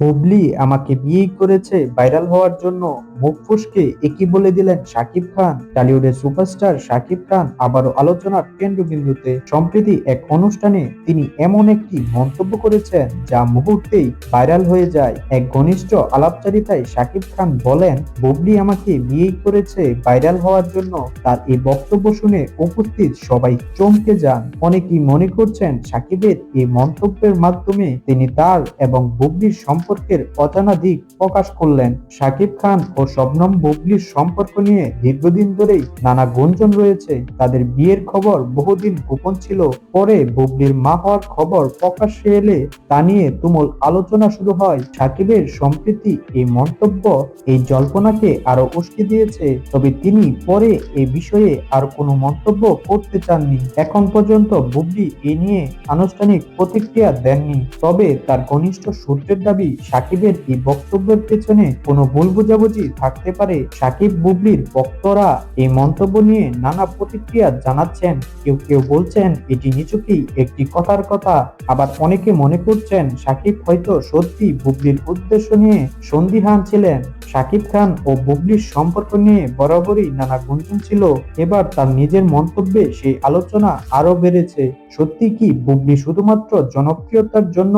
বুবলি আমাকে বিয়ে করেছে ভাইরাল হওয়ার জন্য। মুখ ফুসকে একই বলে দিলেন শাকিব খান। টলিউডের সুপারস্টার শাকিব খান আবারও আলোচনার কেন্দ্রবিন্দুতে। সম্প্রতি এক অনুষ্ঠানে তিনি এমন একটি মন্তব্য করেছেন যা মুহূর্তেই ভাইরাল হয়ে যায়। এক ঘনিষ্ঠ আলাপচারিতায় শাকিব খান বলেন, বুবলি আমাকে বিয়ে করেছে ভাইরাল হওয়ার জন্য। তার এই বক্তব্য শুনে উপস্থিত সবাই চমকে যান। অনেকেই মনে করছেন শাকিবের এই মন্তব্যের মাধ্যমে তিনি তার এবং বুবলির সম্পর্কের অজানা দিক প্রকাশ করলেন। শাকিব খান ও শবনম বুবলির সম্পর্ক নিয়ে দীর্ঘদিন ধরেই নানা গুঞ্জন রয়েছে। তাদের বিয়ের খবর বহুদিন গোপন ছিল। পরে বুবলির মা হওয়ার খবর প্রকাশ্যে এলে তা নিয়ে তুমুল আলোচনা শুরু হয়। সাকিবের সম্প্রীতি এই মন্তব্য এই জল্পনাকে আরও উস্কে দিয়েছে। তবে তিনি পরে এই বিষয়ে আর কোনো মন্তব্য করতে চাননি। এখন পর্যন্ত বুবলি এ নিয়ে আনুষ্ঠানিক প্রতিক্রিয়া দেননি। তবে তার ঘনিষ্ঠ সূত্রের দাবি, সাকিবের এই বক্তব্যের পেছনে কোনো ভুল বোঝাবুঝি থাকতে পারে, সাকিব বুবলির বক্তরা এই মন্তব্য নিয়ে নানা প্রতিক্রিয়া জানাচ্ছেন। কেউ কেউ বলছেন, এটি নিচুকেই একটি কথার কথা। আবার অনেকে মনে করছেন, সাকিব হয়তো সত্যি বুবলির উদ্দেশ্য নিয়ে সন্দিহান ছিলেন। সাকিব খান ও বুবলির সম্পর্ক নিয়ে বরাবরই নানা গুঞ্জন ছিল। এবার তার নিজের মন্তব্যে সেই আলোচনা আরও বেড়েছে। সত্যি কি বুবলি শুধুমাত্র জনপ্রিয়তার জন্য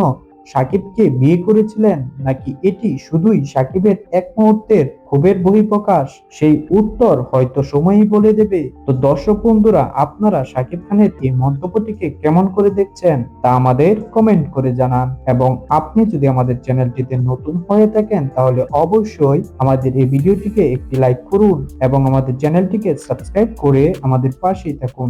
সাকিবকে বিয়ে করেছিলেন নাকি এটি শুধুই সাকিবের এক মুহূর্তের ক্ষোভের বহিঃপ্রকাশ? সেই উত্তর হয়তো সময়ই বলে দেবে। তো দর্শক বন্ধুরা, আপনারা সাকিব খানের এই মন্তব্যটিকে কেমন করে দেখছেন তা আমাদের কমেন্ট করে জানান। এবং আপনি যদি আমাদের চ্যানেলটিতে নতুন হয়ে থাকেন, তাহলে অবশ্যই আমাদের এই ভিডিওটিকে একটি লাইক করুন এবং আমাদের চ্যানেলটিকে সাবস্ক্রাইব করে আমাদের পাশেই থাকুন।